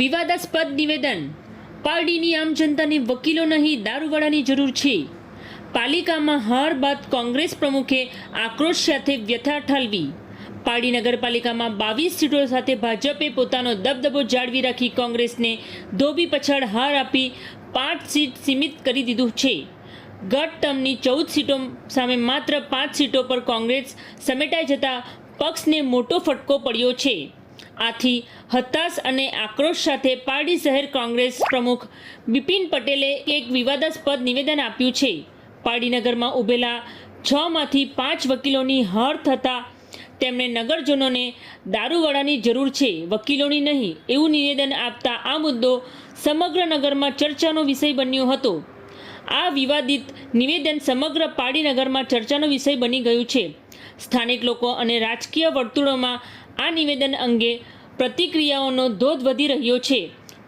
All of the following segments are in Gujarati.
વિવાદાસ્પદ નિવેદન. પારડીની આમ જનતાને વકીલો નહીં, દારૂવાળાની જરૂર છે. પાલિકામાં હાર બાદ કોંગ્રેસ પ્રમુખે આક્રોશ સાથે વ્યથા ઠાલવી. પારડી નગરપાલિકામાં બાવીસ સીટો સાથે ભાજપે પોતાનો દબદબો જાળવી રાખી કોંગ્રેસને ધોબી પછાડ હાર આપી પાંચ સીટ સીમિત કરી દીધું છે. ગત ટર્મની ચૌદ સીટો સામે માત્ર પાંચ સીટો પર કોંગ્રેસ સમેટાઈ જતા પક્ષને મોટો ફટકો પડ્યો છે. આથી હતાશ અને આક્રોશ સાથે પારડી શહેર કોંગ્રેસ પ્રમુખ બિપિન પટેલે એક વિવાદાસ્પદ નિવેદન આપ્યું છે. પારડીનગરમાં ઉભેલા છમાંથી પાંચ વકીલોની હાર થતાં તેમણે નગરજનોને દારૂવાળાની જરૂર છે, વકીલોની નહીં, એવું નિવેદન આપતા આ મુદ્દો સમગ્ર નગરમાં ચર્ચાનો વિષય બન્યો હતો. આ વિવાદિત નિવેદન સમગ્ર પાડીનગરમાં ચર્ચાનો વિષય બની ગયું છે. સ્થાનિક લોકો અને રાજકીય વર્તુળોમાં આ નિવેદન અંગે પ્રતિક્રિયાઓનો ધોધ વધી રહ્યો છે.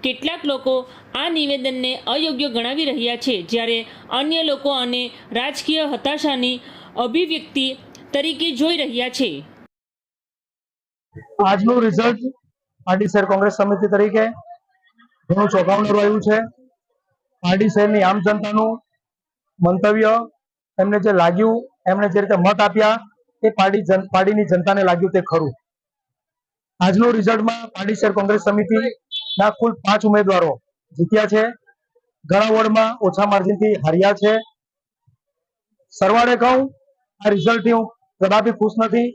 કેટલાક લોકો આ નિવેદનને અયોગ્ય ગણાવી રહ્યા છે, જ્યારે અન્ય લોકો અને રાજકીય હતાશાની અભિવ્યક્તિ તરીકે જોઈ રહ્યા છે. આજનું રિઝલ્ટ પાર્ટી શહેર કોંગ્રેસ સમિતિ તરીકે ઘણું ચોંકાવનારું રહ્યું છે. પાર્ટી શહેરની આમ જનતાનું મંતવ્ય એમને જે લાગ્યું, એમણે જે રીતે મત આપ્યા, એ પાર્ટી પાર્ટીની જનતાને લાગ્યું તે ખરું. આજનું રિઝલ્ટમાં શહેર કોંગ્રેસ સમિતિના કુલ પાંચ ઉમેદવારો જીત્યા છે. ઘણા વોર્ડમાં ઓછા માર્જિનથી હાર્યા છે. સરવાળે કહું, આ રિઝલ્ટથી હું કદાપી ખુશ નથી.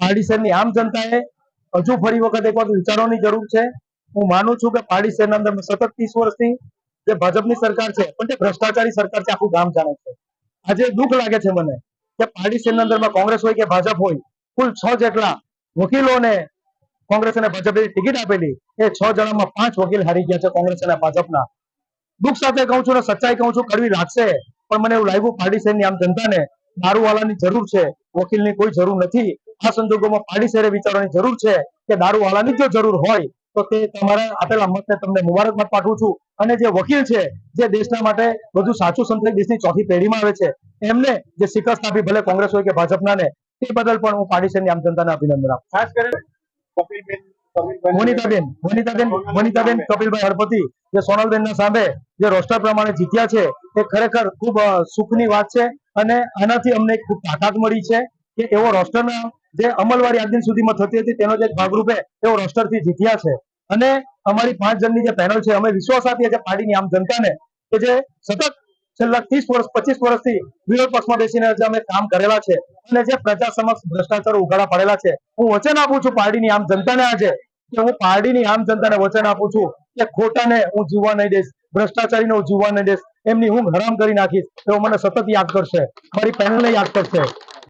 પારડી શહેરની આમ જનતાએ હજુ ફરી વખત એક વિચારવાની જરૂર છે. હું માનું છું કે પારડી શહેરના અંદર સતત ત્રીસ વર્ષથી જે ભાજપની સરકાર છે, પણ તે ભ્રષ્ટાચારી સરકાર છે, આખું ગામ જાણે છે. આજે દુઃખ લાગે છે મને કે પારડી શહેરના અંદરમાં કોંગ્રેસ હોય કે ભાજપ હોય, કુલ છ જેટલા વકીલોને કોંગ્રેસ અને ભાજપે ટિકિટ આપેલી, એ છ જણામાં પાંચ વકીલ હારી ગયા છે કોંગ્રેસ અને ભાજપના. દુઃખ સાથે કહું છું અને સચ્ચાઈ કહું છું, કડવી લાગશે પણ મને એવું લાગ્યું શહેરની આમ જનતાને દારૂવાલાની જરૂર છે, વકીલની કોઈ જરૂર નથી. આ સંજોગોમાં શહેરે વિચારવાની જરૂર છે કે દારૂવાલાની જો જરૂર હોય, તો તે તમારા આપેલા મતને તમને મુબારકબાદ પાઠવું છું. અને જે વકીલ છે, જે દેશના માટે બધું સાચું સમજે દેશની ચોથી પેઢીમાં આવે છે, એમને જે શિકસ્ત આપી ભલે કોંગ્રેસ હોય કે ભાજપના ને તે બદલ પણ હું પારડી શહેરની આમ જનતાને અભિનંદન આપું ખાસ કરીને મોનિતાબેન મોનિતાબેન મોનિતાબેન. કપિલભાઈ હરપતિ જે સોનલબેનના સામે જે રોસ્ટર પ્રમાણે જીત્યા છે એ ખરેખર ખૂબ સુખની વાત છે અને આનાથી અમને ખૂબ તાકાત મળી છે કે એવો રોસ્ટરના જે અમલવારી આજ દિન સુધીમાં થતી હતી તેનો જે એક ભાગરૂપે એવો રોસ્ટરથી જીત્યા છે. અને અમારી પાંચ જણની જે પેનલ છે અમે વિશ્વાસ આપીએ છીએ પાર્ટીની આમ જનતાને કે જે સતત છેલ્લા ત્રીસ વર્ષ, પચીસ વર્ષથી વિરોધ પક્ષમાં બેસીને જે અમે કામ કરેલા છે અને જે પ્રજા સમક્ષ ભ્રષ્ટાચાર ઉઘાડા પડેલા છે, હું વચન આપું છું પાર્ટીની આમ જનતાને આજે કે હું પાર્ટીની આમ જનતાને વચન આપું છું કે ખોટાને હું જીવવા નહીં દઈશ, ભ્રષ્ટાચારીને હું જીવવા નહીં દઈશ, એમની હું હરામ કરી નાખીશ, તેઓ મને સતત યાદ કરશે, મારી પેનલને યાદ કરશે.